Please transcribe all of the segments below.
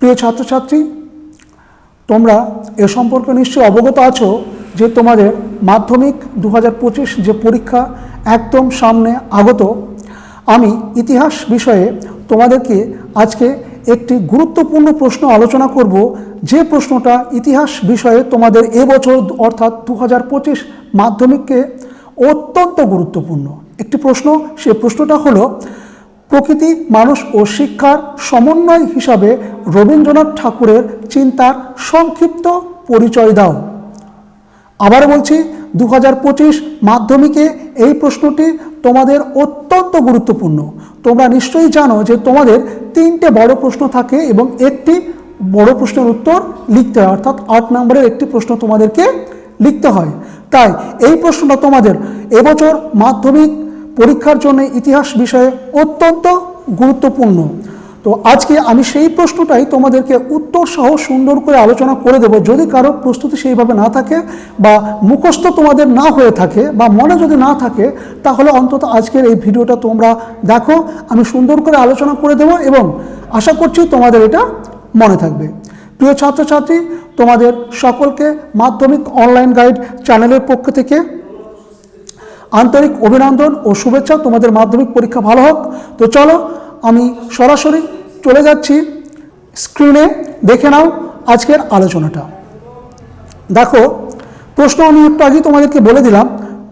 প্রিয় ছাত্রছাত্রী, তোমরা এ সম্পর্কে নিশ্চয়ই অবগত আছো যে তোমাদের মাধ্যমিক দু হাজার পঁচিশ যে পরীক্ষা একদম সামনে আগত, আমি ইতিহাস বিষয়ে তোমাদেরকে আজকে একটি গুরুত্বপূর্ণ প্রশ্ন আলোচনা করব। যে প্রশ্নটা ইতিহাস বিষয়ে তোমাদের এবছর অর্থাৎ দু হাজার পঁচিশ মাধ্যমিককে অত্যন্ত গুরুত্বপূর্ণ একটি প্রশ্ন। সে প্রশ্নটা হলো প্রকৃতি, মানুষ ও শিক্ষার সমন্বয় হিসাবে রবীন্দ্রনাথ ঠাকুরের চিন্তার সংক্ষিপ্ত পরিচয় দাও। আবার বলছি দু হাজার পঁচিশ মাধ্যমিকে এই প্রশ্নটি তোমাদের অত্যন্ত গুরুত্বপূর্ণ। তোমরা নিশ্চয়ই জানো যে তোমাদের তিনটে বড় প্রশ্ন থাকে এবং একটি বড় প্রশ্নের উত্তর লিখতে হয়, অর্থাৎ আট নম্বরের একটি প্রশ্ন তোমাদেরকে লিখতে হয়। তাই এই প্রশ্নটা তোমাদের এবছর মাধ্যমিক পরীক্ষার জন্য ইতিহাস বিষয়ে অত্যন্ত গুরুত্বপূর্ণ। তো আজকে আমি সেই প্রশ্নটাই তোমাদেরকে উত্তর সহ সুন্দর করে আলোচনা করে দেব। যদি কারও প্রস্তুতি সেইভাবে না থাকে বা মুখস্থ তোমাদের না হয়ে থাকে বা মনে যদি না থাকে, তাহলে অন্তত আজকের এই ভিডিওটা তোমরা দেখো, আমি সুন্দর করে আলোচনা করে দেব এবং আশা করছি তোমাদের এটা মনে থাকবে। প্রিয় ছাত্রছাত্রী, তোমাদের সকলকে মাধ্যমিক অনলাইন গাইড চ্যানেলের পক্ষ থেকে আন্তরিক অভিনন্দন ও শুভেচ্ছা। তোমাদের মাধ্যমিক পরীক্ষা ভালো হোক। তো চলো, আমি সরাসরি চলে যাচ্ছি স্ক্রিনে দেখে নাও আজকের আলোচনাটা। দেখো, প্রশ্ন আমি একটু আগে তোমাদেরকে বলে দিলাম,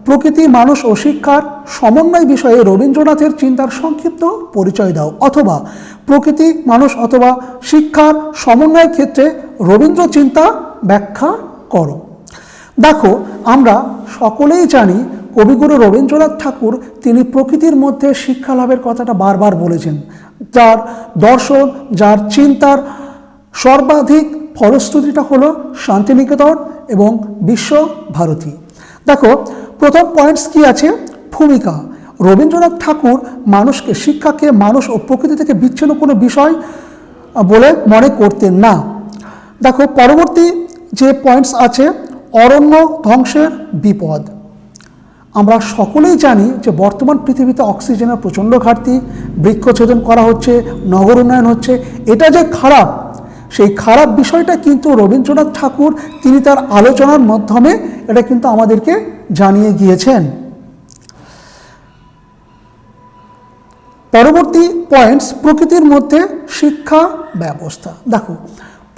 প্রকৃতি, মানুষ ও শিক্ষার সমন্বয় বিষয়ে রবীন্দ্রনাথের চিন্তার সংক্ষিপ্ত পরিচয় দাও। অথবা প্রকৃতি, মানুষ অথবা শিক্ষার সমন্বয়ের ক্ষেত্রে রবীন্দ্র চিন্তা ব্যাখ্যা করো। দেখো, আমরা সকলেই জানি কবিগুরু রবীন্দ্রনাথ ঠাকুর তিনি প্রকৃতির মধ্যে শিক্ষা লাভের কথাটা বারবার বলেছেন। যার দর্শন, যার চিন্তার সর্বাধিক ফলশ্রুতিটা হলো শান্তিনিকেতন এবং বিশ্বভারতী দেখো, প্রথম পয়েন্টস কি আছে? ভূমিকা। রবীন্দ্রনাথ ঠাকুর মানুষকে, শিক্ষাকে, মানুষ ও প্রকৃতি থেকে বিচ্ছিন্ন কোনো বিষয় বলে মনে করতেন না। দেখো, পরবর্তী যে পয়েন্টস আছে, অরণ্য ধ্বংসের বিপদ। আমরা সকলেই জানি যে বর্তমান পৃথিবীতে অক্সিজেনের প্রচণ্ড ঘাটতি বৃক্ষছেদন করা হচ্ছে, নগর উন্নয়ন হচ্ছে, এটা যে খারাপ, সেই খারাপ বিষয়টা কিন্তু রবীন্দ্রনাথ ঠাকুর তিনি তার আলোচনার মাধ্যমে এটা কিন্তু আমাদেরকে জানিয়ে গিয়েছেন। পরবর্তী পয়েন্টস প্রকৃতির মধ্যে শিক্ষা ব্যবস্থা। দেখো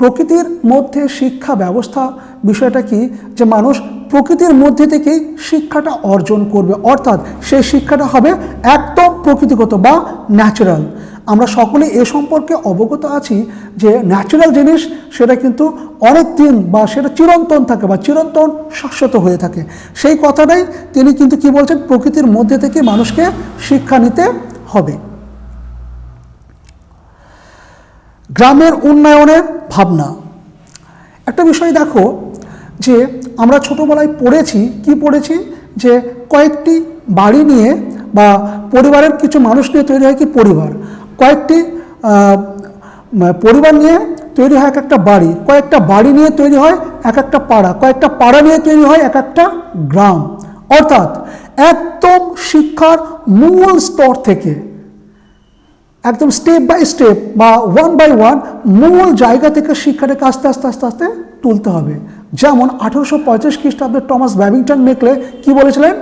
প্রকৃতির মধ্যে শিক্ষা ব্যবস্থা বিষয়টা কি? যে মানুষ প্রকৃতির মধ্যে থেকেই শিক্ষাটা অর্জন করবে। অর্থাৎ সেই শিক্ষাটা হবে একদম প্রকৃতিগত বা ন্যাচারাল আমরা সকলে এ সম্পর্কে অবগত আছি যে ন্যাচারাল জিনিস সেটা কিন্তু অনেক দিন বা সেটা চিরন্তন থাকে বা চিরন্তন শাশ্বত হয়ে থাকে। সেই কথাটাই তিনি কিন্তু কি বলছেন? প্রকৃতির মধ্যে থেকে মানুষকে শিক্ষা নিতে হবে। গ্রামের উন্নয়নের ভাবনা। একটা বিষয় দেখো যে আমরা ছোটোবেলায় পড়েছি, কি পড়েছি? যে কয়েকটি বাড়ি নিয়ে বা পরিবারের কিছু মানুষ নিয়ে তৈরি হয় কি পরিবার? কয়েকটি পরিবার নিয়ে তৈরি হয় এক একটা বাড়ি। কয়েকটা বাড়ি নিয়ে তৈরি হয় এক একটা পাড়া। কয়েকটা পাড়া নিয়ে তৈরি হয় এক একটা গ্রাম। অর্থাৎ একদম শিক্ষার মূল স্তর থেকে একদম স্টেপ বাই স্টেপ বা ওয়ান বাই ওয়ান মূল জায়গা থেকে শিক্ষাটাকে আস্তে আস্তে আস্তে আস্তে তুলতে হবে। যেমন আঠেরোশো পঁয়ত্রিশ খ্রিস্টাব্দে টমাস ব্যাবিংটন মেকলে কি বলেছিলেন?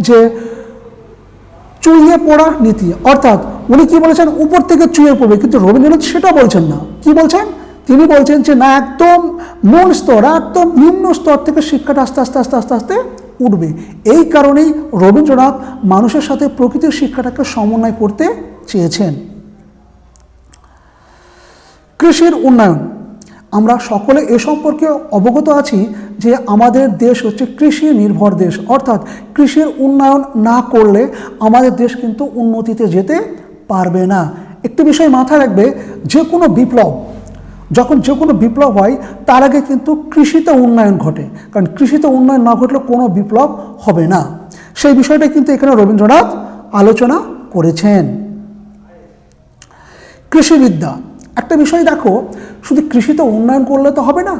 যে চুইয়ে পড়া নীতি। অর্থাৎ উনি কি বলেছেন? উপর থেকে চুইয়ে পড়বে। কিন্তু রবীন্দ্রনাথ সেটা বলছেন না। কি বলছেন? তিনি বলছেন যে না, একদম মূল স্তর, একদম নিম্ন স্তর থেকে শিক্ষাটা আস্তে আস্তে আস্তে আস্তে আস্তে উঠবে। এই কারণেই রবীন্দ্রনাথ মানুষের সাথে প্রকৃতির শিক্ষাটাকে সমন্বয় করতে চেয়েছেন। কৃষির উন্নয়ন। আমরা সকলে এ সম্পর্কে অবগত আছি যে আমাদের দেশ হচ্ছে কৃষি নির্ভর দেশ। অর্থাৎ কৃষির উন্নয়ন না করলে আমাদের দেশ কিন্তু উন্নতিতে যেতে পারবে না। একটি বিষয় মাথায় রাখবে, যে কোনো বিপ্লব, যখন যে কোনো বিপ্লব হয়, তার আগে কিন্তু কৃষিতে উন্নয়ন ঘটে। কারণ কৃষিতে উন্নয়ন না ঘটলে কোনো বিপ্লব হবে না। সেই বিষয়টা কিন্তু এখানে রবীন্দ্রনাথ আলোচনা করেছেন। কৃষিবিদ্যা একটা বিষয় দেখো, শুধু কৃষিতে উন্নয়ন করলে তো হবে না।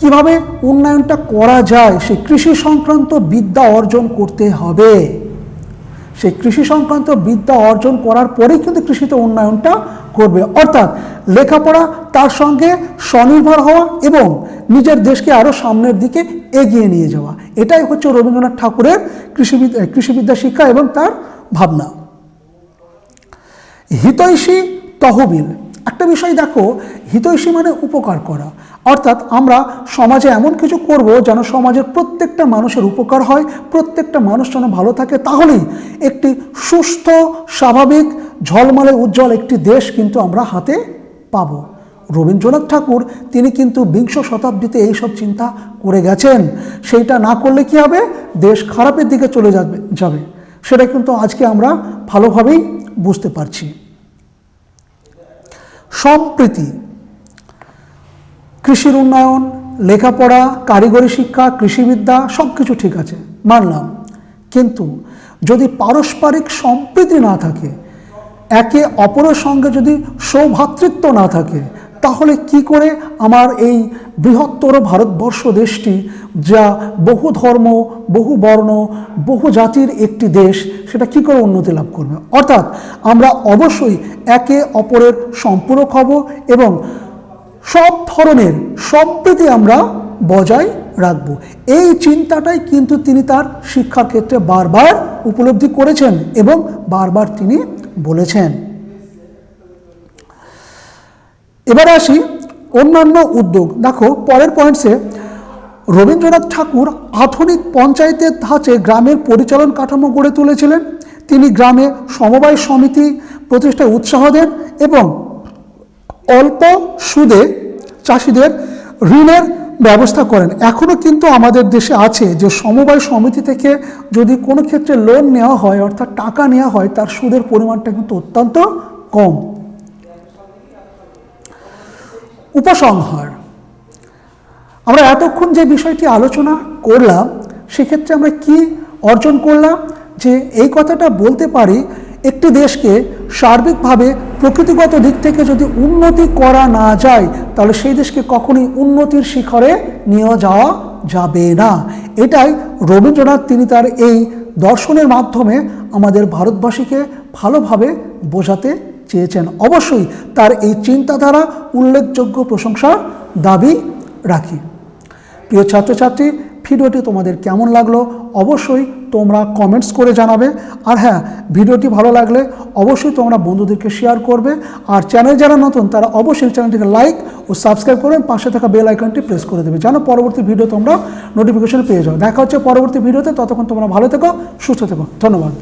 কীভাবে উন্নয়নটা করা যায়, সেই কৃষি সংক্রান্ত বিদ্যা অর্জন করতে হবে। সেই কৃষি সংক্রান্ত বিদ্যা অর্জন করার পরেই কিন্তু কৃষিতে উন্নয়নটা করবে অর্থাৎ লেখাপড়া তার সঙ্গে স্বনির্ভর হওয়া এবং নিজের দেশকে আরও সামনের দিকে এগিয়ে নিয়ে যাওয়া। এটাই হচ্ছে রবীন্দ্রনাথ ঠাকুরের কৃষিবিদ, কৃষিবিদ্যা শিক্ষা এবং তার ভাবনা। হিতৈষী তহবিল। একটা বিষয় দেখো, হিতৈষী মানে উপকার করা। অর্থাৎ আমরা সমাজে এমন কিছু করব যেন সমাজের প্রত্যেকটা মানুষের উপকার হয়, প্রত্যেকটা মানুষ যেন ভালো থাকে। তাহলেই একটি সুস্থ, স্বাভাবিক, ঝলমলে উজ্জ্বল একটি দেশ কিন্তু আমরা হাতে পাবো। রবীন্দ্রনাথ ঠাকুর, তিনি কিন্তু বিংশ শতাব্দীতে এইসব চিন্তা করে গেছেন। সেইটা না করলে কি হবে? দেশ খারাপের দিকে চলে যাবে যাবে। সেটা কিন্তু আজকে আমরা ভালোভাবেই বুঝতে পারছি। সম্প্রীতি, কৃষির উন্নয়ন, লেখাপড়া, কারিগরি শিক্ষা, কৃষিবিদ্যা সব কিছু ঠিক আছে, মানলাম। কিন্তু যদি পারস্পরিক সম্প্রীতি না থাকে, একে অপরের সঙ্গে যদি সৌভাতৃত্ব না থাকে তাহলে কি করে আমার এই বৃহত্তর ভারতবর্ষ দেশটি, যা বহু ধর্ম, বহু বর্ণ, বহু জাতির একটি দেশ, সেটা কি করে উন্নতি লাভ করবে? অর্থাৎ আমরা অবশ্যই একে অপরের সম্পূরক হব এবং সব ধরনের সম্প্রীতি আমরা বজায় রাখব। এই চিন্তাটাই কিন্তু তিনি তার শিক্ষার ক্ষেত্রে বারবার উপলব্ধি করেছেন এবং বারবার তিনি বলেছেন। এবারে আসি অন্যান্য উদ্যোগ। দেখো, পরের পয়েন্টসে রবীন্দ্রনাথ ঠাকুর আধুনিক পঞ্চায়েতের ধাঁচে গ্রামের পরিচালন কাঠামো গড়ে তুলেছিলেন। তিনি গ্রামে সমবায় সমিতি প্রতিষ্ঠায় উৎসাহ দেন এবং অল্প সুদে চাষিদের ঋণের ব্যবস্থা করেন। এখনও কিন্তু আমাদের দেশে আছে যে সমবায় সমিতি থেকে যদি কোনো ক্ষেত্রে লোন নেওয়া হয়, অর্থাৎ টাকা নেওয়া হয়, তার সুদের পরিমাণটা কিন্তু অত্যন্ত কম। উপসংহার। আমরা এতক্ষণ যে বিষয়টি আলোচনা করলাম, সেক্ষেত্রে আমরা কি অর্জন করলাম, যে এই কথাটা বলতে পারি, একটি দেশকে সার্বিকভাবে প্রকৃতিগত দিক থেকে যদি উন্নতি করা না যায়, তাহলে সেই দেশকে কখনোই উন্নতির শিখরে নিয়ে যাওয়া যাবে না। এটাই রবীন্দ্রনাথ তিনি তার এই দর্শনের মাধ্যমে আমাদের ভারতবাসীকে ভালোভাবে বোঝাতে চেয়েছেন। অবশ্যই তার এই চিন্তাধারা, উল্লেখযোগ্য প্রশংসার দাবি রাখি। প্রিয় ছাত্রছাত্রী, ভিডিওটি তোমাদের কেমন লাগল অবশ্যই তোমরা কমেন্টস করে জানাবে। আর হ্যাঁ ভিডিওটি ভালো লাগলে অবশ্যই তোমরা বন্ধুদেরকে শেয়ার করবে। আর চ্যানেল যারা নতুন, তারা অবশ্যই চ্যানেলটিকে লাইক ও সাবস্ক্রাইব করবেন পাশে থাকা বেল আইকনটি প্রেস করে দেবে, যেন পরবর্তী ভিডিও তোমরা নোটিফিকেশন পেয়ে যাও। দেখা হচ্ছে পরবর্তী ভিডিওতে ততক্ষণ তোমরা ভালো থেকো, সুস্থ থেকো। ধন্যবাদ।